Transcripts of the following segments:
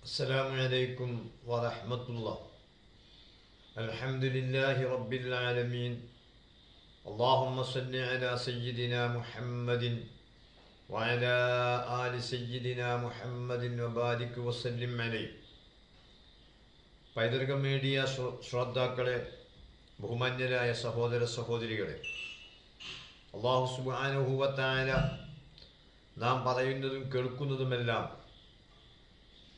السلام عليكم ورحمة الله الحمد لله رب العالمين اللهم صل على سيدنا محمد وعلى آل سيدنا محمد وبارك وسلم عليه പൈതൃക മീഡിയ ശ്ര- ശ്രോതാക്കളെ ബഹുമാന്യരായ സഹോദര സഹോദരികളെ അള്ളാഹു സുബാനുഭൂവത്തായ നാം പറയുന്നതും കേൾക്കുന്നതുമെല്ലാം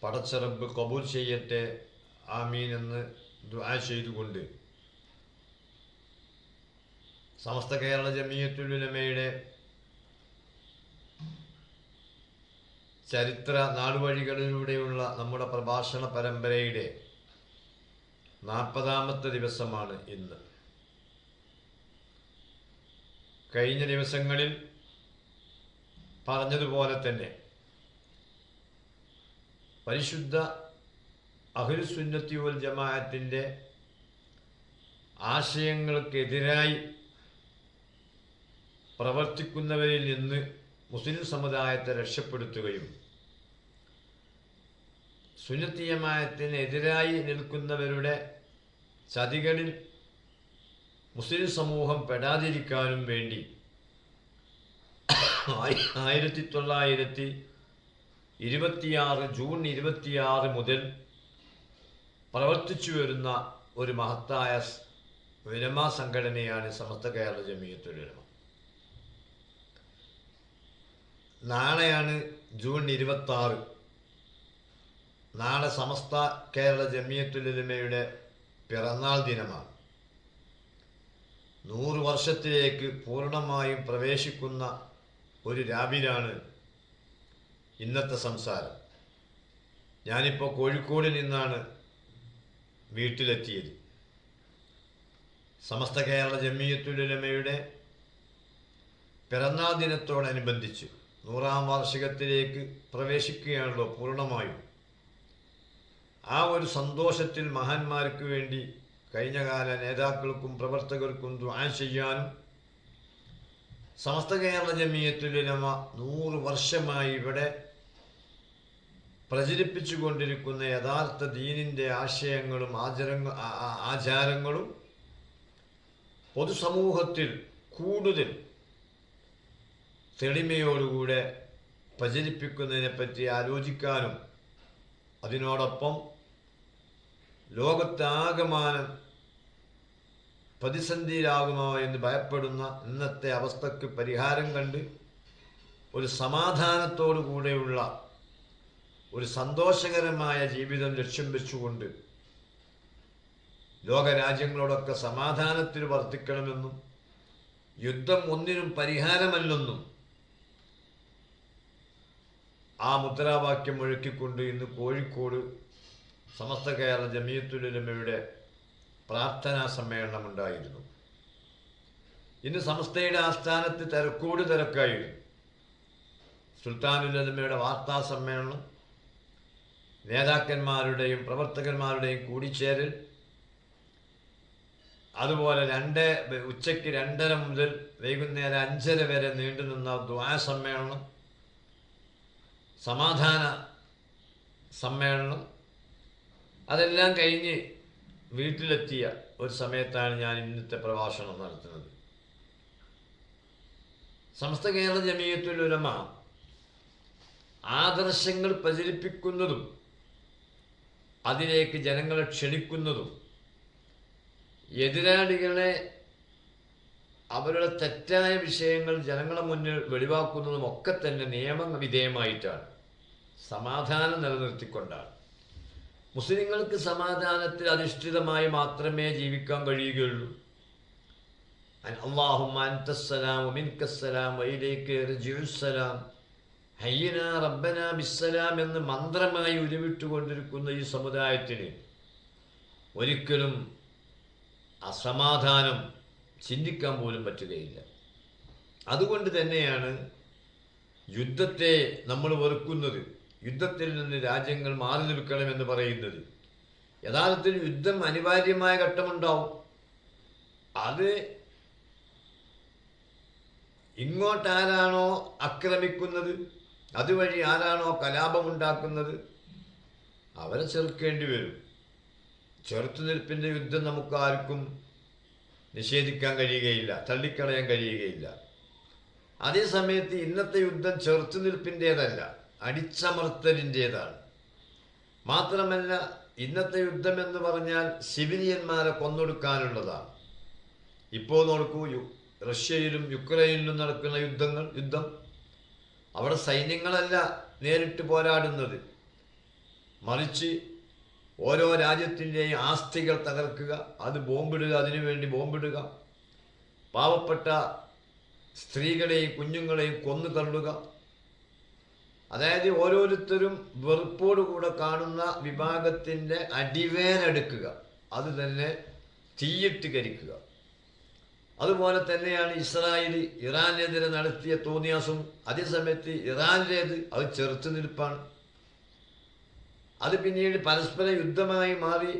പടച്ചറബ് കബൂൽ ചെയ്യട്ടെ. ആമീൻ എന്ന് ദുആ ചെയ്തുകൊണ്ട്. സമസ്ത കേരള ജമീയത്തുലമയുടെ ചരിത്ര നാടുവഴികളിലൂടെയുള്ള നമ്മുടെ പ്രഭാഷണ പരമ്പരയുടെ നാൽപ്പതാമത്തെ ദിവസമാണ് ഇന്ന്. കഴിഞ്ഞ ദിവസങ്ങളിൽ പറഞ്ഞതുപോലെ തന്നെ പരിശുദ്ധ അഹുൽസുന്നത്തി വൽ ജമാഅത്തിന്റെ ആശയങ്ങൾക്കെതിരായി പ്രവർത്തിക്കുന്നവരിൽ നിന്ന് മുസ്ലിം സമുദായത്തെ രക്ഷപ്പെടുത്തുകയും സുന്നത്തീയമായത്തിനെതിരായി നിൽക്കുന്നവരുടെ ചതികളിൽ മുസ്ലിം സമൂഹം പെടാതിരിക്കാനും വേണ്ടി ആയി- ആയിരത്തി തൊള്ളായിരത്തി ഇരുപത്തിയാറ് ജൂൺ ഇരുപത്തിയാറ് മുതൽ പ്രവർത്തിച്ചു വരുന്ന ഒരു മഹത്തായ വിരമ സംഘടനയാണ് സമസ്ത കേരള ജമീയത്തുലമ നാളെയാണ് ജൂൺ ഇരുപത്തി ആറ് നാളെ സമസ്ത കേരള ജമിയത്തുലമയുടെ പിറന്നാൾ ദിനമാണ്. നൂറ് വർഷത്തിലേക്ക് പൂർണമായും പ്രവേശിക്കുന്ന ഒരു രാവിലാണ് ഇന്നത്തെ സംസാരം. ഞാനിപ്പോൾ കോഴിക്കോട് നിന്നാണ് വീട്ടിലെത്തിയത്. സമസ്ത കേരള ജമിയത്തുലമയുടെ പിറന്നാൾ ദിനത്തോടനുബന്ധിച്ച് നൂറാം വാർഷികത്തിലേക്ക് പ്രവേശിക്കുകയാണല്ലോ പൂർണമായും ആ ഒരു സന്തോഷത്തിൽ മഹാന്മാർക്ക് വേണ്ടി കഴിഞ്ഞകാല നേതാക്കൾക്കും പ്രവർത്തകർക്കും ദ്വാൻ ചെയ്യാനും സമസ്ത കേരള ജമിയത്തുലമ നൂറ് വർഷമായി ഇവിടെ പ്രചരിപ്പിച്ചു കൊണ്ടിരിക്കുന്ന യഥാർത്ഥ ദീനിന്റെ ആശയങ്ങളും ആചരങ്ങ ആചാരങ്ങളും പൊതുസമൂഹത്തിൽ കൂടുതൽ തെളിമയോടുകൂടെ പ്രചരിപ്പിക്കുന്നതിനെപ്പറ്റി ആലോചിക്കാനും അതിനോടൊപ്പം ലോകത്താകമാനം പ്രതിസന്ധിയിലാകുമോ എന്ന് ഭയപ്പെടുന്ന ഇന്നത്തെ അവസ്ഥയ്ക്ക് പരിഹാരം കണ്ട് ഒരു സമാധാനത്തോടു കൂടെയുള്ള ഒരു സന്തോഷകരമായ ജീവിതം ലക്ഷ്യം വെച്ചുകൊണ്ട് ലോകരാജ്യങ്ങളോടൊക്കെ സമാധാനത്തിൽ വർദ്ധിക്കണമെന്നും യുദ്ധം ഒന്നിനും പരിഹാരമല്ലെന്നും ആ മുദ്രാവാക്യം ഒഴുക്കിക്കൊണ്ട് ഇന്ന് കോഴിക്കോട് സമസ്ത കേരള ജമീയത്തുലമയുടെ പ്രാർത്ഥനാ സമ്മേളനമുണ്ടായിരുന്നു. ഇന്ന് സമസ്തയുടെ ആസ്ഥാനത്ത് തിരക്കോട് തിരക്കായിരുന്നു. സുൽത്താനുലമയുടെ വാർത്താ സമ്മേളനം നേതാക്കന്മാരുടെയും പ്രവർത്തകന്മാരുടെയും കൂടിച്ചേരൽ അതുപോലെ രണ്ട് ഉച്ചയ്ക്ക് രണ്ടര മുതൽ വൈകുന്നേരം അഞ്ചര വരെ നീണ്ടുനിന്ന ദ്വാ സമ്മേളനം സമാധാന സമ്മേളനം അതെല്ലാം കഴിഞ്ഞ് വീട്ടിലെത്തിയ ഒരു സമയത്താണ് ഞാൻ ഇന്നത്തെ പ്രഭാഷണം നടത്തുന്നത്. സമസ്ത കേരള ജമീയത്തുൽ ഉലമ ആദർശങ്ങൾ പ്രചരിപ്പിക്കുന്നതും അതിലേക്ക് ജനങ്ങളെ ക്ഷണിക്കുന്നതും എതിരാളികളെ അവരുടെ തെറ്റായ വിഷയങ്ങൾ ജനങ്ങളുടെ മുന്നിൽ വെളിവാക്കുന്നതും ഒക്കെ തന്നെ നിയമ വിധേയമായിട്ടാണ്. സമാധാനം നിലനിർത്തിക്കൊണ്ടാണ്. മുസ്ലിങ്ങൾക്ക് സമാധാനത്തിൽ അധിഷ്ഠിതമായി മാത്രമേ ജീവിക്കാൻ കഴിയുകയുള്ളൂ. അള്ളാഹും അൻതസ്സലാം ബിസ്സലാം എന്ന് മന്ത്രമായി ഉരുവിട്ടുകൊണ്ടിരിക്കുന്ന ഈ സമുദായത്തിന് ഒരിക്കലും അസമാധാനം ചിന്തിക്കാൻ പോലും പറ്റുകയില്ല. അതുകൊണ്ട് തന്നെയാണ് യുദ്ധത്തെ നമ്മൾ വെറുക്കുന്നത്. യുദ്ധത്തിൽ നിന്ന് രാജ്യങ്ങൾ മാറി നിൽക്കണമെന്ന് പറയുന്നത്. യഥാർത്ഥത്തിൽ യുദ്ധം അനിവാര്യമായ ഘട്ടമുണ്ടാവും. അത് ഇങ്ങോട്ടാരാണോ ആക്രമിക്കുന്നത് അതുവഴി ആരാണോ കലാപമുണ്ടാക്കുന്നത് അവരെ ചെറുക്കേണ്ടി വരും. ചെറുത്തുനിൽപ്പിന്റെ യുദ്ധം നമുക്ക് ആർക്കും നിഷേധിക്കാൻ കഴിയുകയില്ല തള്ളിക്കളയാൻ കഴിയുകയില്ല. അതേസമയത്ത് ഇന്നത്തെ യുദ്ധം ചെറുത്തുനിൽപ്പിന്റേതല്ല അടിച്ചമർത്തലിന്റേതാണ് മാത്രമല്ല ഇന്നത്തെ യുദ്ധം എന്ന് പറഞ്ഞാൽ സിവിലിയന്മാരെ കൊന്നൊടുക്കാനുള്ളതാണ്. ഇപ്പോൾ നോക്കൂ റഷ്യയിലും യുക്രൈനിലും നടക്കുന്ന യുദ്ധങ്ങൾ യുദ്ധം. അവിടെ സൈന്യങ്ങളല്ല നേരിട്ട് പോരാടുന്നത്. മറിച്ച് ഓരോ രാജ്യത്തിന്റെയും ആസ്തികൾ തകർക്കുക അത് ബോംബിടുക അതിനുവേണ്ടി ബോംബിടുക. പാവപ്പെട്ട സ്ത്രീകളെയും കുഞ്ഞുങ്ങളെയും കൊന്നു തള്ളുക അതായത് ഓരോരുത്തരും വെറുപ്പോടുകൂടെ കാണുന്ന വിഭാഗത്തിന്റെ അടിവേരെടുക്കുക അത് തന്നെ തീയിട്ട് കരിക്കുക അതുപോലെ തന്നെയാണ് ഇസ്രായേലി ഇറാനെതിരെ നടത്തിയ തോന്നിയാസും അതേസമയത്ത് ഇറാനിലേത് അത് ചെറുത്തു നിൽപ്പാണ്. അത് പിന്നീട് പരസ്പര യുദ്ധമായി മാറി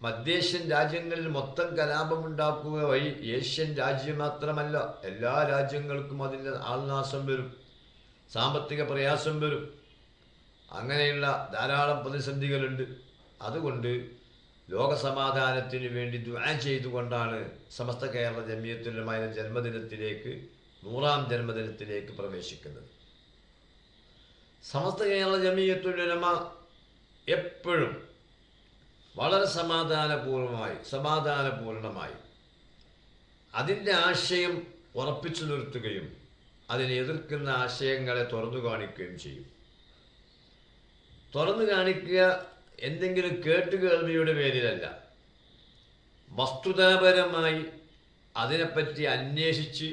മധ്യേഷ്യൻ രാജ്യങ്ങളിൽ മൊത്തം കലാപമുണ്ടാക്കുക വഴി ഏഷ്യൻ രാജ്യം മാത്രമല്ല എല്ലാ രാജ്യങ്ങൾക്കും അതിന്റെ ആൾനാശം വരും. സാമ്പത്തിക പ്രയാസം വരും. അങ്ങനെയുള്ള ധാരാളം പ്രതിസന്ധികളുണ്ട്. അതുകൊണ്ട് ലോകസമാധാനത്തിന് വേണ്ടി ദ്വാ ചെയ്തുകൊണ്ടാണ് സമസ്ത കേരള ജമിയത്തുലമായ ജന്മദിനത്തിലേക്ക് നൂറാം ജന്മദിനത്തിലേക്ക് പ്രവേശിക്കുന്നത്. സമസ്ത കേരള ജമിയത്തുലമ എപ്പോഴും വളരെ സമാധാനപൂർവമായി സമാധാനപൂർണമായി അതിന്റെ ആശയം ഉറപ്പിച്ചു നിർത്തുകയും അതിനെ എതിർക്കുന്ന ആശയങ്ങളെ തുറന്നു കാണിക്കുകയും ചെയ്യും. തുറന്നു കാണിക്കുക എന്തെങ്കിലും കേട്ടുകേൾവിയുടെ പേരിലല്ല. വസ്തുതാപരമായി അതിനെപ്പറ്റി അന്വേഷിച്ച്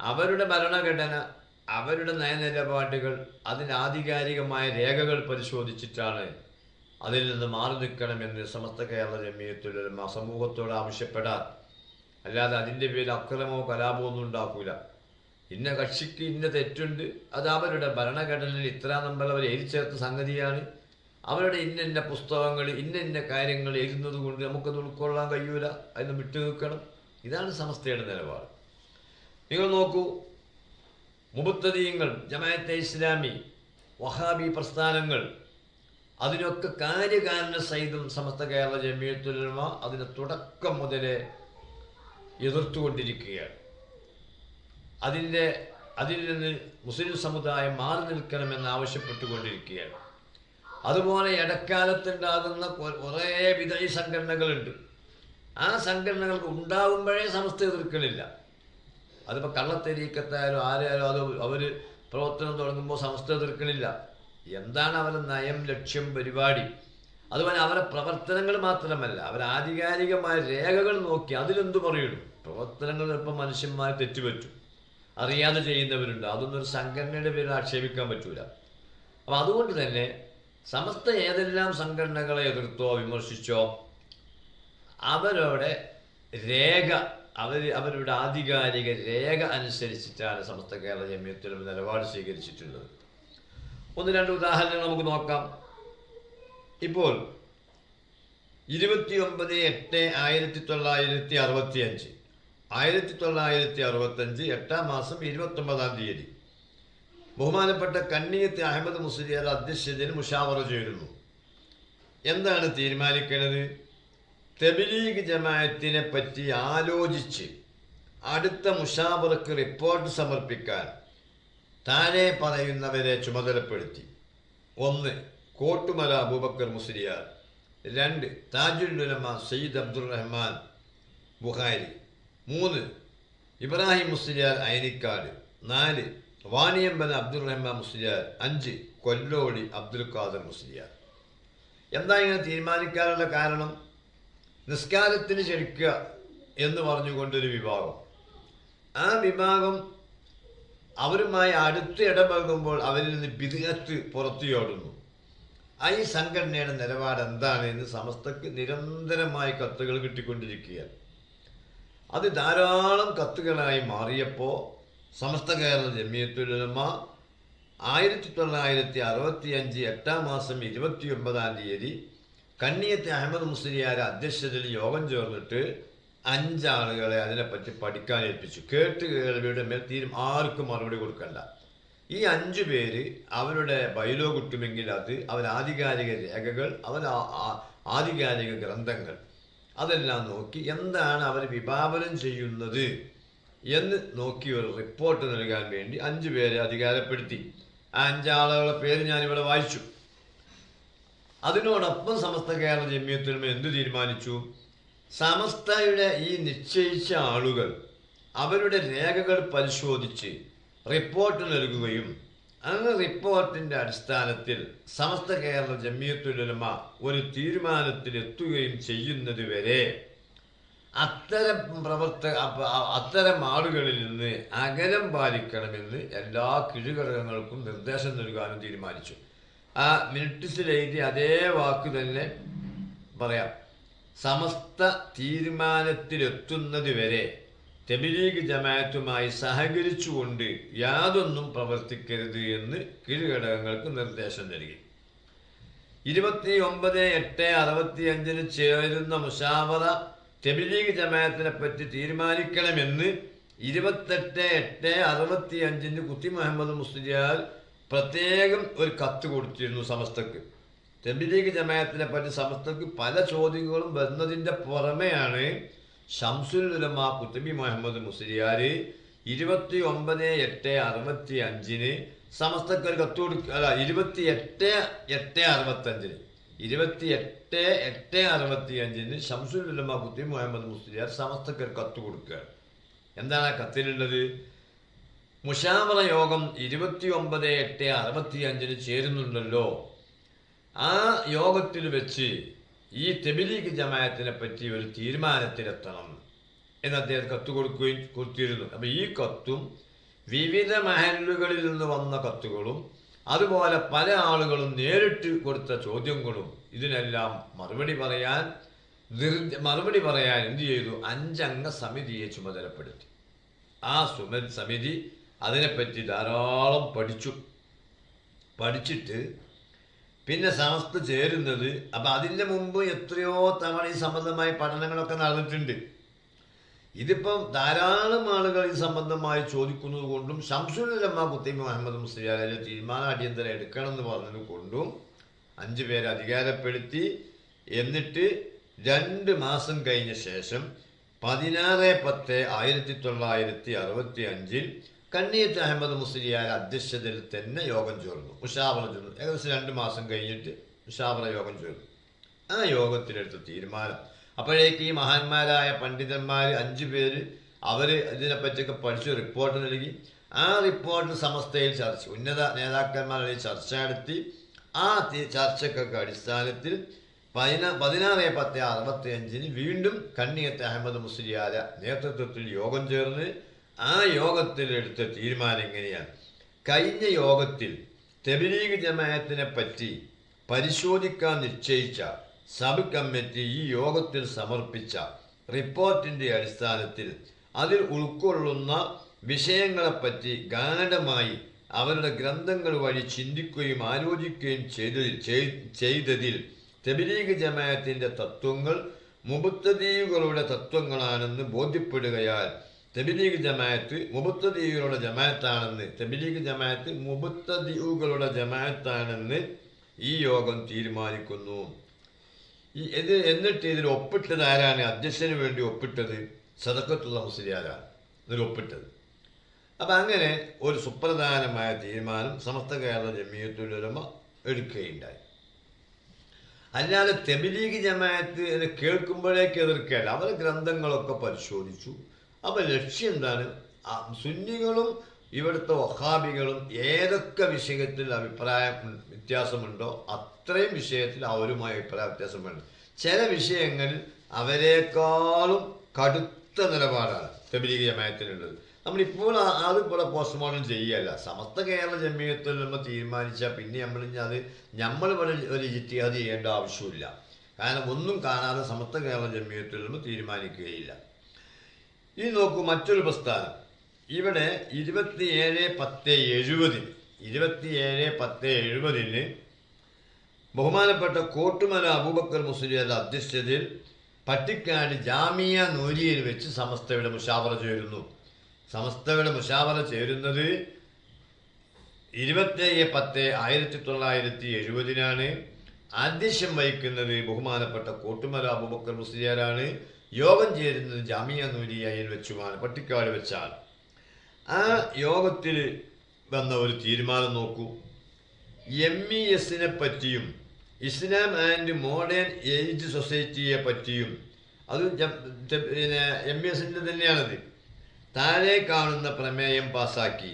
അവരുടെ ഭരണഘടന അവരുടെ നയനിലപാടുകൾ അതിന് ആധികാരികമായ രേഖകൾ പരിശോധിച്ചിട്ടാണ് അതിൽ നിന്ന് മാറി നിൽക്കണമെന്ന് സമസ്ത കേരള രമ്യത്തിലൊരു സമൂഹത്തോട് ആവശ്യപ്പെടാൻ. അല്ലാതെ അതിന്റെ പേരിൽ അക്രമമോ കലാപമോ ഒന്നും ഉണ്ടാക്കൂല. ഇന്ന കക്ഷിക്ക് ഇന്ന തെറ്റുണ്ട്. അത് അവരുടെ ഭരണഘടനയിൽ ഇത്ര നമ്പർ അവർ എഴുതിച്ചേർത്ത സംഗതിയാണ്. അവരുടെ ഇന്ന ഇന്ന പുസ്തകങ്ങൾ ഇന്ന ഇന്ന കാര്യങ്ങൾ എഴുതുന്നത് കൊണ്ട് നമുക്കത് ഉൾക്കൊള്ളാൻ കഴിയൂല. അതിന് വിട്ടു നിൽക്കണം. ഇതാണ് സമസ്തയുടെ നിലപാട്. നിങ്ങൾ നോക്കൂ. മുബത്തദീങ്ങൾ ജമാഅത്തെ ഇസ്ലാമി വഹാബി പ്രസ്ഥാനങ്ങൾ അതിനൊക്കെ കാര്യകാരണ സഹിതം സമസ്ത കേരള ജമിയത്തുലമ അതിന് തുടക്കം മുതലേ എതിർത്തുകൊണ്ടിരിക്കുകയാണ്. അതിന്റെ അതിൽ നിന്ന് മുസ്ലിം സമുദായം മാറി നിൽക്കണമെന്ന് ആവശ്യപ്പെട്ടുകൊണ്ടിരിക്കുകയാണ്. അതുപോലെ ഇടക്കാലത്തുണ്ടാകുന്ന കുറേ വിദേശ സംഘടനകളുണ്ട്. ആ സംഘടനകൾക്ക് ഉണ്ടാകുമ്പോഴേ സമസ്ത എതിർക്കണില്ല അതിപ്പോൾ കള്ളത്തെരീക്കത്തായാലും ആരായാലും അത് അവർ പ്രവർത്തനം തുടങ്ങുമ്പോൾ സമസ്ത എതിർക്കണില്ല എന്താണ് അവരുടെ നയം ലക്ഷ്യം പരിപാടി? അതുപോലെ അവരുടെ പ്രവർത്തനങ്ങൾ മാത്രമല്ല അവർ ആധികാരികമായ രേഖകൾ നോക്കി അതിലെന്ത് പറയുള്ളൂ പ്രവർത്തനങ്ങൾ ചിലപ്പോൾ മനുഷ്യന്മാർ തെറ്റുപറ്റും. അറിയാതെ ചെയ്യുന്നവരുണ്ട്. അതൊന്നും ഒരു സംഘടനയുടെ പേരിൽ ആക്ഷേപിക്കാൻ പറ്റൂല. അപ്പം അതുകൊണ്ട് തന്നെ സമസ്ത ഏതെല്ലാം സംഘടനകളെ എതിർത്തോ വിമർശിച്ചോ അവരോടെ രേഖ അവർ അവരുടെ ആധികാരിക രേഖ അനുസരിച്ചിട്ടാണ് സമസ്ത കേരള ജമ്യത്തിലും നിലപാട് സ്വീകരിച്ചിട്ടുള്ളത്. ഒന്ന് രണ്ട് ഉദാഹരണങ്ങൾ നമുക്ക് നോക്കാം. ഇപ്പോൾ ഇരുപത്തി ഒമ്പത് എട്ട് ആയിരത്തി തൊള്ളായിരത്തി അറുപത്തി അഞ്ച് ആയിരത്തി തൊള്ളായിരത്തി അറുപത്തഞ്ച് എട്ടാം മാസം ഇരുപത്തൊമ്പതാം തീയതി. ബഹുമാനപ്പെട്ട കന്നിയത്ത് അഹമ്മദ് മുസ്ലിയാർ അധ്യക്ഷതയിൽ മുഷാവറ ചേരുന്നു. എന്താണ് തീരുമാനിക്കുന്നത് തെബിലീഗ് ജമായത്തിനെ പറ്റി ആലോചിച്ച് അടുത്ത മുഷാവറക്ക് റിപ്പോർട്ട് സമർപ്പിക്കാൻ താനെ പറയുന്നവരെ ചുമതലപ്പെടുത്തി. ഒന്ന് കോട്ടുമല അബൂബക്കർ മുസ്ലിയാർ. രണ്ട് താജുൽ ഉലമ സയ്യിദ് അബ്ദുൾ റഹ്മാൻ ബുഹാരി മൂന്ന്. ഇബ്രാഹിം മുസ്ലിയാർ അയനിക്കാട്. നാല്. വാണിയമ്പൻ അബ്ദുൾ റഹ്മാൻ മുസ്ലിയാർ. അഞ്ച്. കൊല്ലോടി അബ്ദുൽ ഖാദർ മുസ്ലിയാർ. എന്താ ഇങ്ങനെ തീരുമാനിക്കാനുള്ള കാരണം? നിസ്കാരത്തിന് ക്ഷണിക്കുക എന്ന് പറഞ്ഞുകൊണ്ടൊരു വിഭാഗം. ആ വിഭാഗം അവരുമായി അടുത്ത് ഇടപഴകുമ്പോൾ അവരിൽ നിന്ന് ബിരുദത്ത് പുറത്തു ചോടുന്നു. ആ ഈ സംഘടനയുടെ നിലപാട് എന്താണ് എന്ന് സമസ്തക്ക് നിരന്തരമായി കത്തുകൾ കിട്ടിക്കൊണ്ടിരിക്കുകയാണ്. അത് ധാരാളം കത്തുകളായി മാറിയപ്പോൾ സമസ്ത കേരള ജമിയത്തുലമ ആയിരത്തി തൊള്ളായിരത്തി അറുപത്തി അഞ്ച് എട്ടാം മാസം ഇരുപത്തി ഒമ്പതാം തീയതി കണ്ണിയത്തെ അഹമ്മദ് മുസ്ലിയാർ അധ്യക്ഷതയിൽ യോഗം ചേർന്നിട്ട് അഞ്ചാളുകളെ അതിനെപ്പറ്റി പഠിക്കാൻ ഏൽപ്പിച്ചു. കേട്ട് കേൾവിയുടെ മേൽ തീരും ആർക്കും മറുപടി കൊടുക്കണ്ട. ഈ അഞ്ചു പേര് അവരുടെ ബൈലോ കിട്ടുമെങ്കിൽ അത് അവരാധികാരിക രേഖകൾ അവർ ആധികാരിക ഗ്രന്ഥങ്ങൾ. അതെല്ലാം നോക്കി എന്താണ് അവർ വിഭാവനം ചെയ്യുന്നത് എന്ന് നോക്കി ഒരു റിപ്പോർട്ട് നൽകാൻ വേണ്ടി അഞ്ചു പേരെ അധികാരപ്പെടുത്തി. ആ അഞ്ചാളുകളുടെ പേര് ഞാനിവിടെ വായിച്ചു. അതിനോടൊപ്പം സമസ്ത കേരള ജമ്യത്തിനും എന്തു തീരുമാനിച്ചു? സമസ്തയുടെ ഈ നിശ്ചയിച്ച ആളുകൾ അവരുടെ രേഖകൾ പരിശോധിച്ച് റിപ്പോർട്ട് നൽകുകയും ആ റിപ്പോർട്ടിന്റെ അടിസ്ഥാനത്തിൽ സമസ്ത കേരള ജമ്മിയത്തുലമ ഒരു തീരുമാനത്തിലെത്തുകയും ചെയ്യുന്നത് വരെ അത്തരം പ്രവർത്ത അത്തരം ആളുകളിൽ നിന്ന് അകലം പാലിക്കണമെന്ന് എല്ലാ കിഴുഘടകങ്ങൾക്കും നിർദ്ദേശം നൽകാനും തീരുമാനിച്ചു. ആ മിനിറ്റ്സിൽ എഴുതി അതേ വാക്ക് തന്നെ പറയാം. സമസ്ത തീരുമാനത്തിലെത്തുന്നത് വരെ തെബിലീഗ് ജമാഅത്തുമായി സഹകരിച്ചുകൊണ്ട് യാതൊന്നും പ്രവർത്തിക്കരുത് എന്ന് കീഴ്ഘടകങ്ങൾക്ക് നിർദ്ദേശം നൽകി. ഇരുപത്തി ഒമ്പത് എട്ട് അറുപത്തി അഞ്ചിന് ചേരുന്ന മുഷാവറ തെബിലീഗ് ജമാഅത്തിനെ പറ്റി തീരുമാനിക്കണമെന്ന് ഇരുപത്തെട്ട് എട്ട് അറുപത്തി അഞ്ചിന് കുത്തി മുഹമ്മദ് മുസ്ലിയാൽ പ്രത്യേകം ഒരു കത്ത് കൊടുത്തിരുന്നു സമസ്തക്ക്. തെബിലീഗ് ജമാഅത്തിനെ പറ്റി സമസ്തക്ക് പല ചോദ്യങ്ങളും വരുന്നതിന്റെ പുറമെയാണ് ഷംസുൽ ഉലമ കുത്തബി മുഹമ്മദ് മുസ്ലിയാർ ഇരുപത്തി ഒമ്പത് എട്ട് അറുപത്തി അഞ്ചിന് സമസ്തക്ക് ഒരു കത്ത് കൊടുക്കുക അല്ല ഇരുപത്തി എട്ട് എട്ട് അറുപത്തഞ്ചിന് ഇരുപത്തി എട്ട് എട്ട് അറുപത്തി അഞ്ചിന് ഷംസുൽ ഉലമ കുത്തുബി മുഹമ്മദ് മുസ്ലിയാർ സമസ്തക്ക് ഒരു കത്ത് കൊടുക്കുകയാണ്. എന്താണ് ആ കത്തിലുള്ളത്? മുഷാമറ യോഗം ഇരുപത്തി ഒമ്പത് എട്ട് അറുപത്തി അഞ്ചിന് ചേരുന്നുണ്ടല്ലോ. ആ യോഗത്തിൽ വെച്ച് ഈ തെബിലീഗ് ജമായത്തിനെ പറ്റി ഒരു തീരുമാനത്തിലെത്തണം എന്ന് അദ്ദേഹം കത്ത് കൊടുക്കുകയും കൊടുത്തിരുന്നു. അപ്പം ഈ കത്തും വിവിധ മഹലുകളിൽ നിന്ന് വന്ന കത്തുകളും അതുപോലെ പല ആളുകളും നേരിട്ട് കൊടുത്ത ചോദ്യങ്ങളും ഇതിനെല്ലാം മറുപടി പറയാൻ മറുപടി പറയാൻ എന്ത് ചെയ്തു? അഞ്ചംഗ സമിതിയെ ചുമതലപ്പെടുത്തി. ആ സുമ സമിതി അതിനെപ്പറ്റി ധാരാളം പഠിച്ചു. പഠിച്ചിട്ട് പിന്നെ സമസ്ത ചേരുന്നത്. അപ്പം അതിന്റെ മുമ്പ് എത്രയോ തവണ ഈ സംബന്ധമായ പഠനങ്ങളൊക്കെ നടന്നിട്ടുണ്ട്. ഇതിപ്പം ധാരാളം ആളുകൾ ഈ സംബന്ധമായി ചോദിക്കുന്നത് കൊണ്ടും ഷംസുലമ്മ കുത്തൈമ മുഹമ്മദ് മുസ്ലിയാലെ തീരുമാനം അടിയന്തരം എടുക്കണം എന്ന് പറഞ്ഞത് കൊണ്ടും അഞ്ചു പേരെ അധികാരപ്പെടുത്തി എന്നിട്ട് രണ്ട് മാസം കഴിഞ്ഞ ശേഷം പതിനാറ് പത്ത് ആയിരത്തി തൊള്ളായിരത്തി അറുപത്തി അഞ്ചിൽ കണ്ണീത്ത് അഹമ്മദ് മുസ്ലിയാർ അധ്യക്ഷതയിൽ തന്നെ യോഗം ചേർന്നു. ഉഷാവറ ചേർന്നു ഏകദേശം രണ്ട് മാസം കഴിഞ്ഞിട്ട് ഉഷാവറ യോഗം ചേർന്നു. ആ യോഗത്തിലെടുത്ത തീരുമാനം. അപ്പോഴേക്ക് ഈ മഹാന്മാരായ പണ്ഡിതന്മാർ അഞ്ചു പേര് അവർ ഇതിനെപ്പറ്റിയൊക്കെ പഠിച്ച് റിപ്പോർട്ട് നൽകി. ആ റിപ്പോർട്ട് സമസ്തയിൽ ചർച്ച ഉന്നത നേതാക്കന്മാരുടെ ചർച്ച നടത്തി. ആ ചർച്ചക്കൊക്കെ അടിസ്ഥാനത്തിൽ പതിനാ പതിനാറ് പത്ത് അറുപത്തി അഞ്ചിന് വീണ്ടും കണ്ണിയത്ത് അഹമ്മദ് മുസ്ലിയാര നേതൃത്വത്തിൽ യോഗം ചേർന്ന് ആ യോഗത്തിൽ എടുത്ത തീരുമാനം എങ്ങനെയാണ്? കഴിഞ്ഞ യോഗത്തിൽ തെബിലീഗ് ജമായത്തിനെ പറ്റി പരിശോധിക്കാൻ നിശ്ചയിച്ച സബ് കമ്മിറ്റി ഈ യോഗത്തിൽ സമർപ്പിച്ച റിപ്പോർട്ടിന്റെ അടിസ്ഥാനത്തിൽ അതിൽ ഉൾക്കൊള്ളുന്ന വിഷയങ്ങളെപ്പറ്റി ഗാഢമായി അവരുടെ ഗ്രന്ഥങ്ങൾ വഴി ചിന്തിക്കുകയും ആലോചിക്കുകയും ചെയ്തതിൽ ചെയ്- ചെയ്തതിൽ തെബിലീഗ് ജമായത്തിന്റെ തത്വങ്ങൾ മുബത്തദീകളുടെ തത്വങ്ങളാണെന്ന് ബോധ്യപ്പെടുകയാൽ തെബിലീഗ് ജമായത്ത് മുബത്തദീകളുടെ ജമായത്താണെന്ന് തെബിലീഗ് ജമായത്ത് മുബത്തദീകളുടെ ജമായത്താണെന്ന് ഈ യോഗം തീരുമാനിക്കുന്നു. ഈ ഇത് എന്നിട്ട് ഇതിൽ ഒപ്പിട്ടത് ആരാണ്? അധ്യക്ഷന് വേണ്ടി ഒപ്പിട്ടത് സദക്കത്തുള്ള മുസ്ലിയാരാണ്. ഇതിൽ ഒപ്പിട്ടത്. അപ്പം അങ്ങനെ ഒരു സുപ്രധാനമായ തീരുമാനം സമസ്ത കേരള ജമിയത്തുലമ എടുക്കുകയുണ്ടായി. അല്ലാതെ തെബിലീഗ് ജമാഅത്ത് എന്ന് കേൾക്കുമ്പോഴേക്ക് എതിർക്കേണ്ട. അവർ ഗ്രന്ഥങ്ങളൊക്കെ പരിശോധിച്ചു. അപ്പം ലക്ഷ്യം എന്താണ്? സുന്നികളും ഇവിടുത്തെ വഹാബികളും ഏതൊക്കെ വിഷയത്തിൽ അഭിപ്രായം വ്യത്യാസമുണ്ടോ അത്രയും വിഷയത്തിൽ അവരുമായി അഭിപ്രായ വ്യത്യാസമുണ്ട്. ചില വിഷയങ്ങളിൽ അവരെക്കാളും കടുത്ത നിലപാടാണ് തെബിലീഗ് ജമായത്തിനുള്ളത് നമ്മളിപ്പോൾ അത് ഇവിടെ പോസ്റ്റ്മോർട്ടം ചെയ്യല്ല. സമസ്ത കേരള ജമീയത്തിൽ നമ്മൾ തീരുമാനിച്ചാൽ പിന്നെ നമ്മൾ അത് നമ്മൾ ഇവിടെ ഒരു ഇത്തിഹാദ് ചെയ്യേണ്ട ആവശ്യമില്ല. കാരണം ഒന്നും കാണാതെ സമസ്ത കേരള ജമീയത്തിൽ നമ്മൾ തീരുമാനിക്കുകയില്ല. ഇനി നോക്കൂ മറ്റൊരു പ്രസ്ഥാനം. ഇവിടെ ഇരുപത്തിയേഴ് പത്ത് എഴുപതിന് ഇരുപത്തിയേഴ് പത്ത് എഴുപതിന് ബഹുമാനപ്പെട്ട കോട്ടുമല അബൂബക്കർ മുസ്ലിയുടെ അധ്യക്ഷതയിൽ പട്ടിക്കാട് ജാമിയ നൂരിയിൽ വെച്ച് സമസ്തയുടെ മുഷാവറ ചേരുന്നു. സമസ്തയുടെ മുഷാവറ ചേരുന്നത് ഇരുപത്തേഴ് പത്ത് ആയിരത്തി തൊള്ളായിരത്തി എഴുപതിനാണ്. ആദ്യം വഹിക്കുന്നത് ബഹുമാനപ്പെട്ട കോട്ടുമല അബൂബക്കർ മുസ്ലിയാരാണ്. യോഗം ചേരുന്നത് ജാമിയ നൂരിയയിൽ വെച്ചുമാണ് പട്ടിക്കാട് വെച്ചാണ് ആ യോഗത്തിൽ വന്ന ഒരു തീരുമാനം നോക്കൂ. എം ഇ എസിനെ പറ്റിയും ഇസ്ലാം ആൻഡ് മോഡേൺ ഏജ് സൊസൈറ്റിയെ പറ്റിയും അത് പിന്നെ എം ഇ എസിന്റെ തന്നെയാണത്. താഴെ കാണുന്ന പ്രമേയം പാസാക്കി.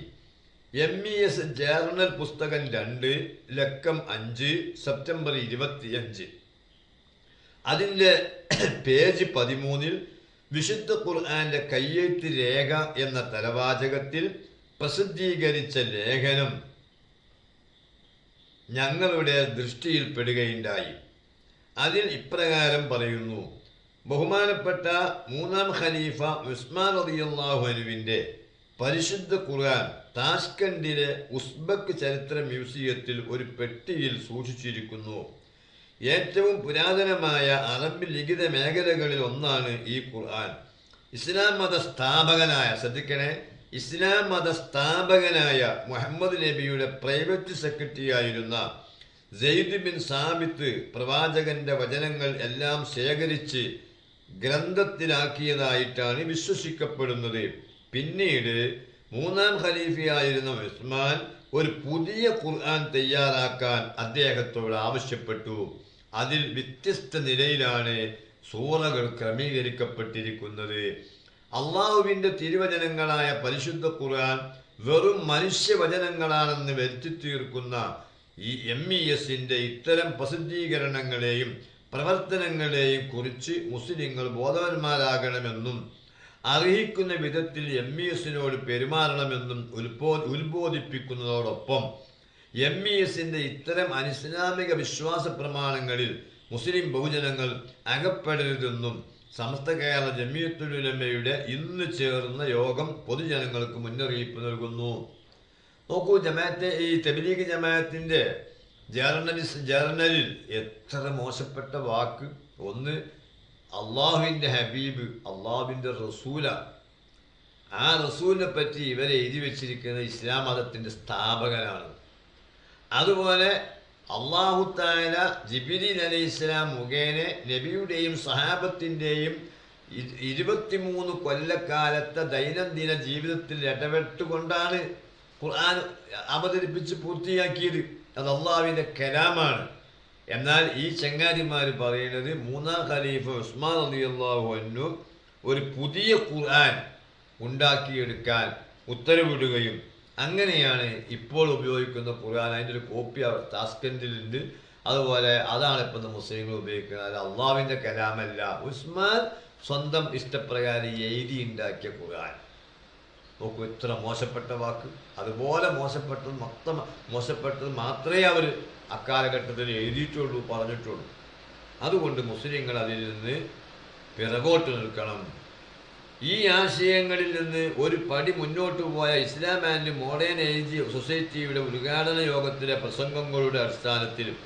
എം ഇ എസ് ജേർണൽ പുസ്തകം രണ്ട് ലക്കം അഞ്ച് സെപ്റ്റംബർ ഇരുപത്തിയഞ്ച്. അതിന്റെ പേജ് പതിമൂന്നിൽ വിശുദ്ധ ഖുർആാന്റെ കയ്യെഴുത്ത് രേഖ എന്ന തലവാചകത്തിൽ പ്രസിദ്ധീകരിച്ച ലേഖനം ഞങ്ങളുടെ ദൃഷ്ടിയിൽപ്പെടുകയുണ്ടായി. അതിൽ ഇപ്രകാരം പറയുന്നു ബഹുമാനപ്പെട്ട മൂന്നാം ഖലീഫ ഉസ്മാൻ റളിയല്ലാഹു അൻഹുവിന്റെ പരിശുദ്ധ ഖുർആൻ താഷ്കണ്ടിലെ ഉസ്ബക്ക് ചരിത്ര മ്യൂസിയത്തിൽ ഒരു പെട്ടിയിൽ സൂക്ഷിച്ചിരിക്കുന്നു. ഏറ്റവും പുരാതനമായ അറബി ലിഖിത മേഖലകളിൽ ഒന്നാണ് ഈ ഖുർആൻ. ഇസ്ലാം മത സ്ഥാപകനായ ശ്രദ്ധിക്കണേ ഇസ്ലാം മത സ്ഥാപകനായ മുഹമ്മദ് നബിയുടെ പ്രൈവറ്റ് സെക്രട്ടറി ആയിരുന്ന സെയ്ദ് ബിൻ സാബിത്ത് പ്രവാചകന്റെ വചനങ്ങൾ എല്ലാം ശേഖരിച്ച് ഗ്രന്ഥത്തിലാക്കിയതായിട്ടാണ് വിശ്വസിക്കപ്പെടുന്നത്. പിന്നീട് മൂന്നാം ഖലീഫയായിരുന്ന ഉസ്മാൻ ഒരു പുതിയ ഖുർആൻ തയ്യാറാക്കാൻ അദ്ദേഹത്തോട് ആവശ്യപ്പെട്ടു. അതിൽ വ്യത്യസ്ത നിലയിലാണ് സൂറകൾ ക്രമീകരിക്കപ്പെട്ടിരിക്കുന്നത്. അള്ളാഹുവിന്റെ തിരുവചനങ്ങളായ പരിശുദ്ധ ഖുർആൻ വെറും മനുഷ്യവചനങ്ങളാണെന്ന് വരുത്തി തീർക്കുന്ന ഈ എം ഇ എസിന്റെ ഇത്തരം പ്രസിദ്ധീകരണങ്ങളെയും പ്രവർത്തനങ്ങളെയും കുറിച്ച് മുസ്ലിങ്ങൾ ബോധവന്മാരാകണമെന്നും അർഹിക്കുന്ന വിധത്തിൽ എം ഇ എസിനോട് പെരുമാറണമെന്നും ഉത്ബോ ഉത്ബോധിപ്പിക്കുന്നതോടൊപ്പം എം ഇ എസിന്റെ ഇത്തരം അനിസ്ലാമിക വിശ്വാസ പ്രമാണങ്ങളിൽ മുസ്ലിം ബഹുജനങ്ങൾ അകപ്പെടരുതെന്നും സമസ്ത കേരള ജമിയത്തുലമയുടെ ഇന്ന് ചേർന്ന യോഗം പൊതുജനങ്ങൾക്ക് മുന്നറിയിപ്പ് നൽകുന്നു. നോക്കൂ ജമാഅത്തെ ഈ തെബലീഗ് ജമാഅത്തിന്റെ ജേർണലിസ് ജേർണലിൽ എത്ര മോശപ്പെട്ട വാക്ക്. ഒന്ന് അള്ളാഹുവിന്റെ ഹബീബ് അള്ളാഹുവിന്റെ റസൂല. ആ റസൂലിനെ പറ്റി ഇവരെ എഴുതി വെച്ചിരിക്കുന്നത് ഇസ്ലാം മതത്തിന്റെ സ്ഥാപകനാണ്. അതുപോലെ അള്ളാഹുത്തായ ജിബിലി അലി ഇസ്ലാം മുഖേന നബിയുടെയും സഹാബത്തിന്റെയും ഇരുപത്തിമൂന്ന് കൊല്ലക്കാലത്തെ ദൈനംദിന ജീവിതത്തിൽ ഇടപെട്ടുകൊണ്ടാണ് ഖുർആൻ അവതരിപ്പിച്ച് പൂർത്തിയാക്കിയത്. അത് അള്ളാഹുവിന്റെ കലാമാണ്. എന്നാൽ ഈ ചങ്ങാതിമാർ പറയുന്നത് മൂന്നാം ഖലീഫ ഉസ്മാൻ അലി അള്ളാഹു ഒരു പുതിയ ഖുർആൻ ഉണ്ടാക്കിയെടുക്കാൻ ഉത്തരവിടുകയും അങ്ങനെയാണ് ഇപ്പോൾ ഉപയോഗിക്കുന്ന ഖുർആൻ അതിന്റെ ഒരു കോപ്പി താസ്കൻഡിലുണ്ട് അതുപോലെ അതാണ് ഇപ്പം മുസ്ലിങ്ങൾ ഉപയോഗിക്കുന്നത്. അത് അള്ളാവിന്റെ കലാമല്ല. ഉസ്മാൻ സ്വന്തം ഇഷ്ടപ്രകാരം എഴുതി ഉണ്ടാക്കിയ ഖുർആൻ. നോക്കൂ ഇത്ര മോശപ്പെട്ട വാക്ക്. അതുപോലെ മോശപ്പെട്ടത് മൊത്തം മോശപ്പെട്ടത് മാത്രമേ അവർ അക്കാലഘട്ടത്തിൽ എഴുതിയിട്ടുള്ളൂ പറഞ്ഞിട്ടുള്ളൂ. അതുകൊണ്ട് മുസ്ലിങ്ങൾ അതിൽ നിന്ന് പിറകോട്ട് നിൽക്കണം. ഈ ആശയങ്ങളിൽ നിന്ന് ഒരു പടി മുന്നോട്ട് പോയ ഇസ്ലാം ആൻഡ് മോഡേൺ ഏജ് സൊസൈറ്റിയുടെ ഉദ്ഘാടന യോഗത്തിലെ പ്രസംഗങ്ങളുടെ അടിസ്ഥാനത്തിലും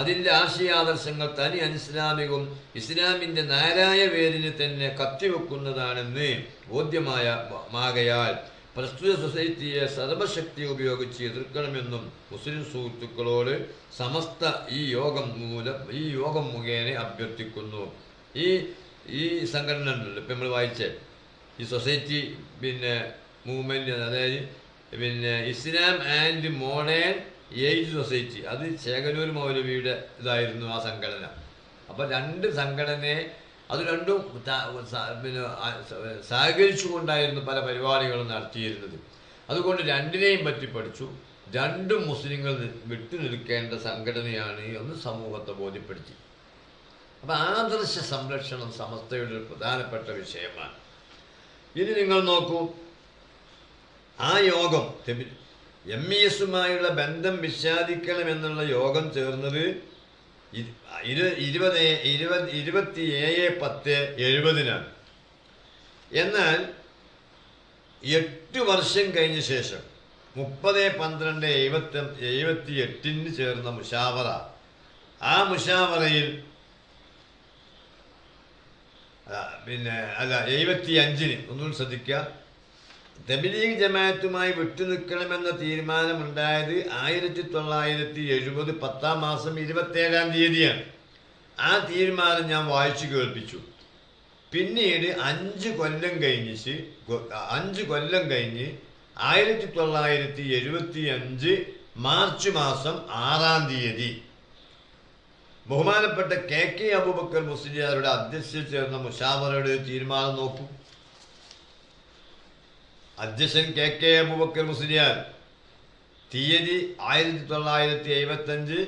അതിന്റെ ആശയാദർശങ്ങൾ തനി അനിസ്ലാമികവും ഇസ്ലാമിന്റെ നാരായ പേരിന് തന്നെ കത്തിവെക്കുന്നതാണെന്ന് ബോധ്യമായ മാകയാൽ പ്രസ്തുത സൊസൈറ്റിയെ സർവശക്തി ഉപയോഗിച്ച് എതിർക്കണമെന്നും മുസ്ലിം സുഹൃത്തുക്കളോട് സമസ്ത ഈ യോഗം മൂലം ഈ യോഗം മുഖേന അഭ്യർത്ഥിക്കുന്നു. ഈ ഈ സംഘടന ഉണ്ടല്ലോ ഇപ്പം നമ്മൾ വായിച്ചേ. ഈ സൊസൈറ്റി പിന്നെ മൂവ്മെന്റ് അതായത് പിന്നെ Islam and modern age society അത് ചേകനൂർ മൗലവിയുടെ ഇതായിരുന്നു ആ സംഘടന. അപ്പോൾ രണ്ട് സംഘടനയെ അത് രണ്ടും പിന്നെ സഹകരിച്ചുകൊണ്ടായിരുന്നു പല പരിപാടികളും നടത്തിയിരുന്നത്. അതുകൊണ്ട് രണ്ടിനെയും പറ്റി പഠിച്ചു. രണ്ടും മുസ്ലിങ്ങൾ വിട്ടു നിൽക്കേണ്ട സംഘടനയാണ് എന്ന് സമൂഹത്തെ ബോധ്യപ്പെടുത്തി. അപ്പം ആദർശ സംരക്ഷണം സമസ്തയുടെ ഒരു പ്രധാനപ്പെട്ട വിഷയമാണ്. ഇനി നിങ്ങൾ നോക്കൂ. ആ യോഗം എം ഇ എസുമായുള്ള ബന്ധം വിശാദിക്കണമെന്നുള്ള യോഗം ചേർന്നത് ഇരുപത് ഇരുപത് ഇരുപത്തി ഏഴ് പത്ത് എഴുപതിനാണ്. എന്നാൽ എട്ട് വർഷം കഴിഞ്ഞ ശേഷം മുപ്പത് പന്ത്രണ്ട് എഴുപത്തി എഴുപത്തി എട്ടിന് ചേർന്ന മുഷാവറ. ആ മുഷാവറയിൽ പിന്നെ അല്ല എഴുപത്തി അഞ്ചിന് ഒന്നുകൂടി ശ്രദ്ധിക്കുക. തബിലീഗ് ജമാഅത്തുമായി വിട്ടുനിൽക്കണമെന്ന തീരുമാനമുണ്ടായത് ആയിരത്തി തൊള്ളായിരത്തി എഴുപത് പത്താം മാസം ഇരുപത്തേഴാം തീയതിയാണ്. ആ തീരുമാനം ഞാൻ വായിച്ചു കേൾപ്പിച്ചു. പിന്നീട് അഞ്ച് കൊല്ലം കഴിഞ്ഞിച്ച് അഞ്ച് കൊല്ലം കഴിഞ്ഞ് ആയിരത്തി തൊള്ളായിരത്തി എഴുപത്തി അഞ്ച് മാർച്ച് മാസം ആറാം തീയതി ബഹുമാനപ്പെട്ട കെ കെ അബൂബക്കർ മുസ്ലിയാരുടെ അധ്യക്ഷതയിൽ ചേർന്ന മുഷാവറയുടെ ഒരു തീരുമാനം നോക്കൂ. അധ്യക്ഷൻ കെ കെ അബൂബക്കർ മുസ്ലിയാർ തീയതി ആയിരത്തി തൊള്ളായിരത്തി എഴുപത്തി അഞ്ച്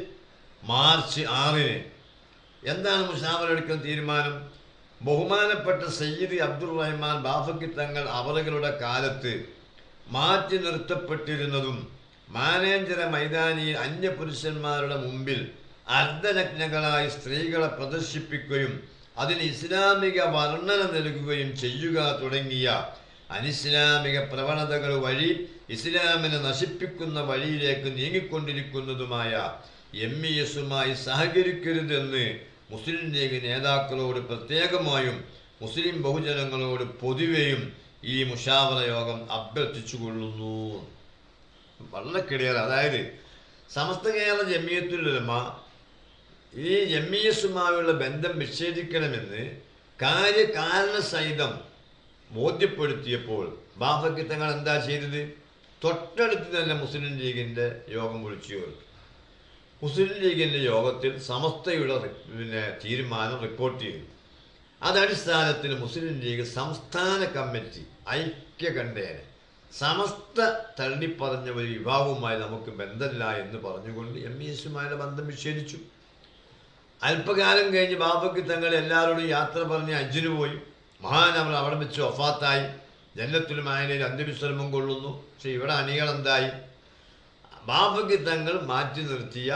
മാർച്ച് ആറിന് എന്താണ് മുഷാവർ എടുക്കുന്ന തീരുമാനം? ബഹുമാനപ്പെട്ട സയ്യിദ് അബ്ദുൾ റഹ്മാൻ ബാഫക്കി തങ്ങൾ അവറുകളുടെ കാലത്ത് മാറ്റി നിർത്തപ്പെട്ടിരുന്നതും മാനേഞ്ചര മൈതാനിയിൽ അന്യപുരുഷന്മാരുടെ മുമ്പിൽ അർദ്ധനഗ്നകളായി സ്ത്രീകളെ പ്രദർശിപ്പിക്കുകയും അതിന് ഇസ്ലാമിക വർണന നൽകുകയും ചെയ്യുക തുടങ്ങിയ അനിസ്ലാമിക പ്രവണതകൾ വഴി ഇസ്ലാമിനെ നശിപ്പിക്കുന്ന വഴിയിലേക്ക് നീങ്ങിക്കൊണ്ടിരിക്കുന്നതുമായ എം ഇ എസുമായി സഹകരിക്കരുതെന്ന് മുസ്ലിം ലീഗ് നേതാക്കളോട് പ്രത്യേകമായും മുസ്ലിം ബഹുജനങ്ങളോട് പൊതുവെയും ഈ മുഷാവറ യോഗം അഭ്യർത്ഥിച്ചുകൊള്ളുന്നു. വളരെ ക്ലിയർ അതായത് സമസ്ത കേരള ജമിയത്തുലമ ഈ എം ഇ എസുമായുള്ള ബന്ധം വിച്ഛേദിക്കണമെന്ന് കാര്യകാരണ സഹിതം ബോധ്യപ്പെടുത്തിയപ്പോൾ ബാഫയ്ക്ക് തങ്ങൾ എന്താ ചെയ്തത്? തൊട്ടടുത്ത് തന്നെ മുസ്ലിം ലീഗിന്റെ യോഗം വിളിച്ചു ചേർത്തു. മുസ്ലിം ലീഗിന്റെ യോഗത്തിൽ സമസ്തയുടെ പിന്നെ തീരുമാനം റിപ്പോർട്ട് ചെയ്തു. അതടിസ്ഥാനത്തിൽ മുസ്ലിം ലീഗ് സംസ്ഥാന കമ്മിറ്റി ഐക്യകണ്ഠേന സമസ്ത തള്ളിപ്പറഞ്ഞ ഒരു വിഭാഗവുമായി നമുക്ക് ബന്ധമില്ല എന്ന് പറഞ്ഞുകൊണ്ട് എം ഇ എസുമായുള്ള ബന്ധം വിച്ഛേദിച്ചു അല്പകാലം കഴിഞ്ഞ് ബാബയ്ക്ക് തങ്ങൾ എല്ലാവരോടും യാത്ര പറഞ്ഞ് അജ്ജിന് പോയി. മഹാൻ അവർ അവിടെ വെച്ച് ഒഫാത്തായി ജന്നത്തുൽ മായനയിൽ അന്ത്യവിശ്രമം കൊള്ളുന്നു. പക്ഷെ ഇവിടെ അണികൾ എന്തായി ബാബയ്ക്ക് തങ്ങൾ മാറ്റി നിർത്തിയ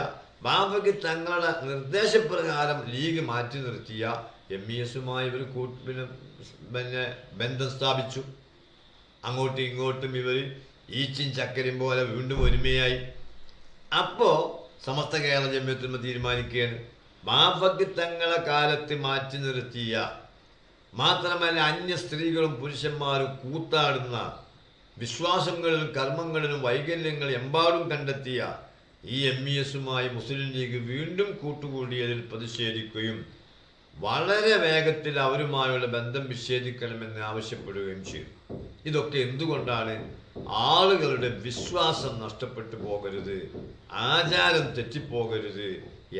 ബാബയ്ക്ക് തങ്ങളുടെ നിർദ്ദേശപ്രകാരം ലീഗ് മാറ്റി നിർത്തിയ എം ഇ എസുമായി ഇവർ പിന്നെ പിന്നെ ബന്ധം സ്ഥാപിച്ചു. അങ്ങോട്ടും ഇങ്ങോട്ടും ഇവർ ഈച്ചും ചക്കരയും പോലെ വീണ്ടും ഒരുമയായി. അപ്പോൾ സമസ്ത കേരള ജമ്യത്തുമ തീരുമാനിക്കുകയാണ്. ബാബയ്ക്ക് തങ്ങളെ കാലത്ത് മാറ്റി നിർത്തിയ മാത്രമല്ല അന്യ സ്ത്രീകളും പുരുഷന്മാരും കൂത്താടുന്ന വിശ്വാസങ്ങളിലും കർമ്മങ്ങളിലും വൈകല്യങ്ങൾ എമ്പാടും കണ്ടെത്തിയ ഈ എം ഇ എസുമായി മുസ്ലിം ലീഗ് വീണ്ടും കൂട്ടുകൂടിയതിൽ പ്രതിഷേധിക്കുകയും വളരെ വേഗത്തിൽ അവരുമായുള്ള ബന്ധം വിച്ഛേദിക്കണമെന്ന് ആവശ്യപ്പെടുകയും ചെയ്തു. ഇതൊക്കെ എന്തുകൊണ്ടാണ് ആളുകളുടെ വിശ്വാസം നഷ്ടപ്പെട്ടു പോകരുത് ആചാരം തെറ്റിപ്പോകരുത്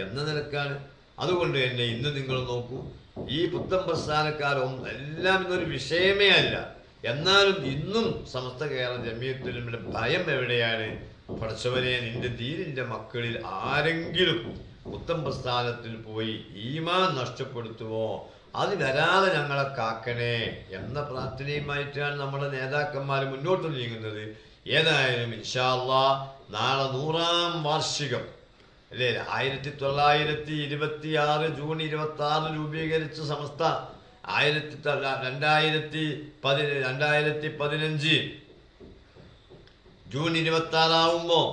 എന്ന നിലക്കാണ് അതുകൊണ്ട് തന്നെ ഇന്ന് നിങ്ങൾ നോക്കൂ ഈ പുത്തൻ പ്രസ്ഥാനക്കാരൊന്നും എല്ലാം ഇന്നൊരു വിഷയമേ അല്ല. എന്നാലും ഇന്നും സമസ്ത കേരള ജമിയത്തിലും ഭയം എവിടെയാണ്? പഠിച്ചവനെ നിന്റെ ദീനിന്റെ മക്കളിൽ ആരെങ്കിലും പുത്തൻ പ്രസ്ഥാനത്തിൽ പോയി ഈമാൻ നഷ്ടപ്പെടുത്തുമോ അത് വരാതെ ഞങ്ങളെ കാക്കണേ എന്ന പ്രാർത്ഥനയുമായിട്ടാണ് നമ്മുടെ നേതാക്കന്മാർ മുന്നോട്ട് നീങ്ങുന്നത്. ഏതായാലും ഇൻഷാല്ലാ നാളെ നൂറാം വാർഷികം. അല്ലേ? ആയിരത്തി തൊള്ളായിരത്തി ഇരുപത്തി ആറ് ജൂൺ ഇരുപത്തി ആറ് രൂപീകരിച്ച സംസ്ഥ ആയിരത്തി രണ്ടായിരത്തി പതി രണ്ടായിരത്തി പതിനഞ്ച്. ജൂൺ ഇരുപത്തി ആറാവുമ്പോൾ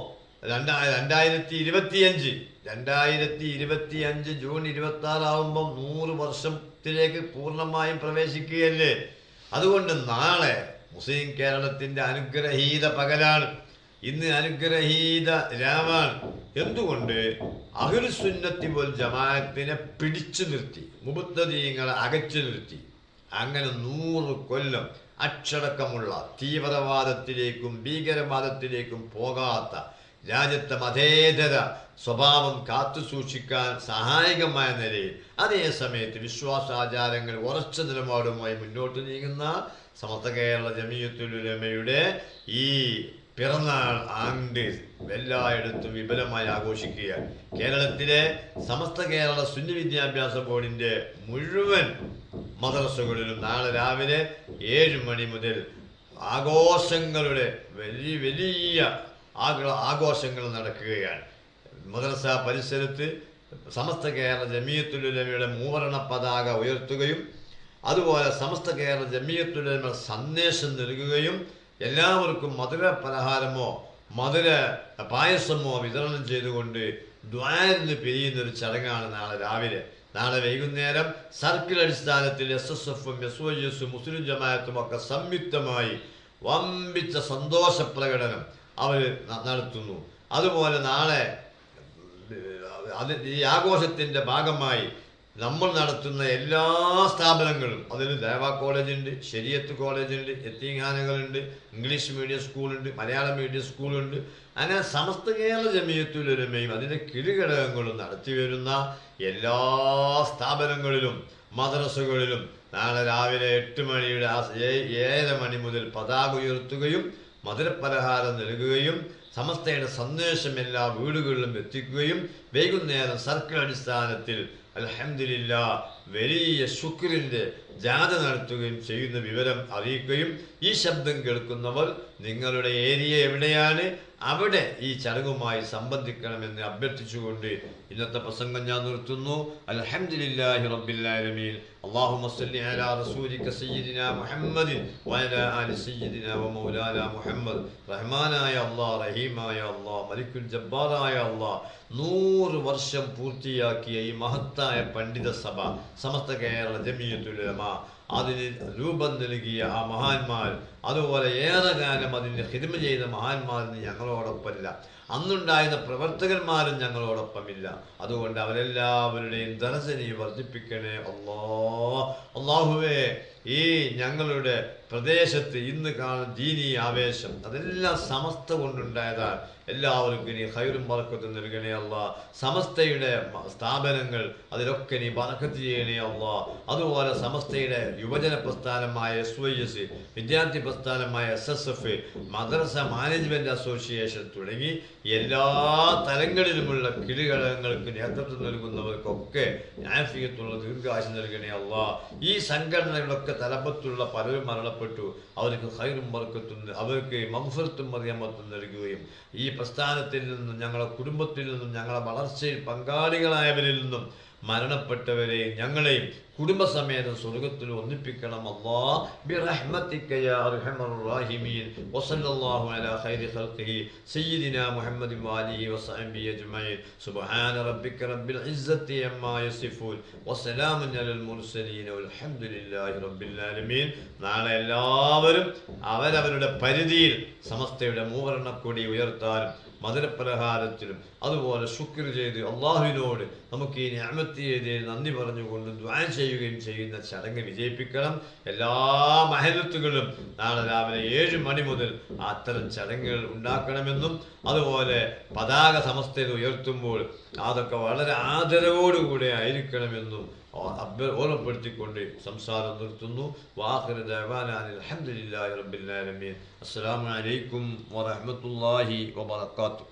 രണ്ടാ രണ്ടായിരത്തി ഇരുപത്തിയഞ്ച് രണ്ടായിരത്തി ഇരുപത്തി അഞ്ച് ജൂൺ ഇരുപത്തി ആറാവുമ്പം നൂറ് വർഷത്തിലേക്ക് പൂർണമായും പ്രവേശിക്കുകയല്ലേ? അതുകൊണ്ട് നാളെ മുസ്ലിം കേരളത്തിന്റെ അനുഗ്രഹീത പകലാണ്. ഇന്ന് അനുഗ്രഹീത രാമാണ് എന്തുകൊണ്ട്? അഹിർസുന്നത്തി പോൽ ജമാഅത്തിനെ പിടിച്ചു നിർത്തി മുബുദ്ധദീങ്ങളെ അകച്ചു നിർത്തി. അങ്ങനെ നൂറ് കൊല്ലം അച്ചടക്കമുള്ള തീവ്രവാദത്തിലേക്കും ഭീകരവാദത്തിലേക്കും പോകാത്ത രാജ്യത്തെ മതേതര സ്വഭാവം കാത്തു സൂക്ഷിക്കാൻ സഹായകമായ നിലയിൽ അതേ സമയത്ത് വിശ്വാസാചാരങ്ങൾ ഉറച്ച നിലപാടുമായി മുന്നോട്ട് നീങ്ങുന്ന സമസ്ത കേരള ജമീയത്തുലമയുടെ ഈ പിറന്നാൾ ആണ്ട് എല്ലായിടത്തും വിപുലമായി ആഘോഷിക്കുകയാണ്. കേരളത്തിലെ സമസ്ത കേരള സുന്നി വിദ്യാഭ്യാസ ബോർഡിന്റെ മുഴുവൻ മദ്രസകളിലും നാളെ രാവിലെ ഏഴ് മണി മുതൽ ആഘോഷങ്ങളുടെ വലിയ വലിയ ആഘോഷങ്ങൾ നടക്കുകയാണ്. മദ്രസ പരിസരത്ത് സമസ്ത കേരള ജമീയത്തുലമയുടെ മൂവർണ പതാക ഉയർത്തുകയും അതുപോലെ സമസ്ത കേരള ജമീയത്തുലമ സന്ദേശം നൽകുകയും എല്ലാവർക്കും മധുര പലഹാരമോ മധുര പായസമോ വിതരണം ചെയ്തുകൊണ്ട് പിരിയുന്ന ഒരു ചടങ്ങാണ് നാളെ രാവിലെ. നാളെ വൈകുന്നേരം സർക്കിൾ അടിസ്ഥാനത്തിൽ എസ് എസ് എഫും എസ് ഒ എസും മുസ്ലിം ജമാഅത്തും ഒക്കെ സംയുക്തമായി വമ്പിച്ച സന്തോഷ പ്രകടനം അവർ നടത്തുന്നു. അതുപോലെ നാളെ അത് ഈ ആഘോഷത്തിന്റെ ഭാഗമായി നമ്മൾ നടത്തുന്ന എല്ലാ സ്ഥാപനങ്ങളും അതിൽ ദേവ കോളേജുണ്ട് ശരിയത്ത് കോളേജുണ്ട് എത്തിങ്ങാനകളുണ്ട് ഇംഗ്ലീഷ് മീഡിയം സ്കൂളുണ്ട് മലയാളം മീഡിയം സ്കൂളുണ്ട്. അങ്ങനെ സമസ്ത കേരള ജമീയത്തുലമയും അതിന്റെ കിരുഘടകങ്ങളും നടത്തി വരുന്ന എല്ലാ സ്ഥാപനങ്ങളിലും മദ്രസകളിലും നാളെ രാവിലെ എട്ട് മണിയുടെ ആ ഏഴര മണി മുതൽ പതാക ഉയർത്തുകയും മധുരപലഹാരം നൽകുകയും സമസ്തയുടെ സന്ദേശം എല്ലാ വീടുകളിലും എത്തിക്കുകയും വൈകുന്നേരം സർക്കിൾ അടിസ്ഥാനത്തിൽ അൽഹംദുലില്ല വലിയ ശുക്രിന്റെ ജാഥ നടത്തുകയും ചെയ്യുന്ന വിവരം അറിയിക്കുകയും ഈ ശബ്ദം കേൾക്കുന്നവർ നിങ്ങളുടെ ഏരിയ എവിടെയാണ് അവിടെ ഈ ചടങ്ങുമായി സംബന്ധിക്കണമെന്ന് അഭ്യർത്ഥിച്ചുകൊണ്ട് ഇന്നത്തെ പ്രസംഗം ഞാൻ നിർത്തുന്നു. അലഹമുല്ലാഹി അലാ റസൂലിക മുഹമ്മദിൻ ആലി വ മുഹമ്മദ്. റഹ്മാനായ റഹീമായ മലിക്കുൽ ജബ്ബാറായ നൂറ് വർഷം പൂർത്തിയാക്കിയ ഈ മഹത്തായ പണ്ഡിത സഭ സമസ്ത കേരള ജമീയത്തുലമ അതിന് രൂപം നൽകിയ ആ മഹാന്മാർ. അതുപോലെ ഏറെ കാലം അതിന് ഹിദ്മ ചെയ്ത മഹാന്മാരിന് ഞങ്ങളോടൊപ്പമില്ല. അന്നുണ്ടായിരുന്ന പ്രവർത്തകന്മാരും ഞങ്ങളോടൊപ്പമില്ല. അതുകൊണ്ട് അവരെല്ലാവരുടെയും ദർശനി വർദ്ധിപ്പിക്കണേ അള്ളാ. അള്ളാഹുവേ ഈ ഞങ്ങളുടെ പ്രദേശത്ത് ഇന്ന് കാണുന്ന ദീനീ ആവേശം അതെല്ലാം സമസ്ത കൊണ്ടുണ്ടായതാണ്. എല്ലാവർക്കും നീ ഹൈറും ബറക്കത്തും നൽകണേ അല്ല. സമസ്തയുടെ സ്ഥാപനങ്ങൾ അതിലൊക്കെ നീ ബറക്കത്ത് ചെയ്യണേ അല്ല. അതുപോലെ സമസ്തയുടെ യുവജന പ്രസ്ഥാനമായ എസ് വൈ എസ് വിദ്യാർത്ഥി പ്രസ്ഥാനമായ എസ് എസ് എഫ് മദ്രസ മാനേജ്മെന്റ് അസോസിയേഷൻ തുടങ്ങി എല്ലാ തലങ്ങളിലുമുള്ള കിഴിഘടകങ്ങൾക്ക് നേതൃത്വം നൽകുന്നവർക്കൊക്കെ ന്യായഫീയത്തുള്ള ദീർഘാശം നൽകണേ അല്ല. ഈ സംഘടനകളൊക്കെ തലപ്പത്തുള്ള പലരും മരണപ്പെട്ടു. അവർക്ക് ഹൈറും ബർക്കത്തും അവർക്ക് മംഫർത്തും മറിയാമത്തും നൽകുകയും ഈ പ്രസ്ഥാനത്തിൽ നിന്നും ഞങ്ങളുടെ കുടുംബത്തിൽ നിന്നും ഞങ്ങളുടെ വളർച്ചയിൽ പങ്കാളികളായവരിൽ നിന്നും മരണപ്പെട്ടവരെയും ഞങ്ങളെയും കുടുംബസമേതം സ്വർഗത്തിൽ ഒന്നിപ്പിക്കണം. ആലമീൻ. നാളെ എല്ലാവരും അവരവരുടെ പരിധിയിൽ സമസ്തയുടെ മൂവർണക്കൊടി ഉയർത്താനും മധുരപ്രഹാരത്തിലും അതുപോലെ ശുക്ർ ചെയ്ത് അള്ളാഹുവിനോട് നമുക്ക് ഈ ഞാമത്തി ചെയ്ത് നന്ദി പറഞ്ഞുകൊണ്ട് ദ്വാൻ ചെയ്യുകയും ചെയ്യുന്ന ചടങ്ങ് വിജയിപ്പിക്കണം. എല്ലാ മഹലത്തുകളും നാളെ രാവിലെ ഏഴ് മണി മുതൽ അത്തരം ചടങ്ങുകൾ ഉണ്ടാക്കണമെന്നും അതുപോലെ പതാക സമസ്തയിൽ ഉയർത്തുമ്പോൾ അതൊക്കെ വളരെ ആദരവോടുകൂടെ ആയിരിക്കണമെന്നും ഓർമ്മപ്പെടുത്തിക്കൊണ്ട് സംസാരം നിർത്തുന്നു. അസ്സലാമു അലൈക്കും വറഹ്മത്തുള്ളാഹി വബറകാതുഹു.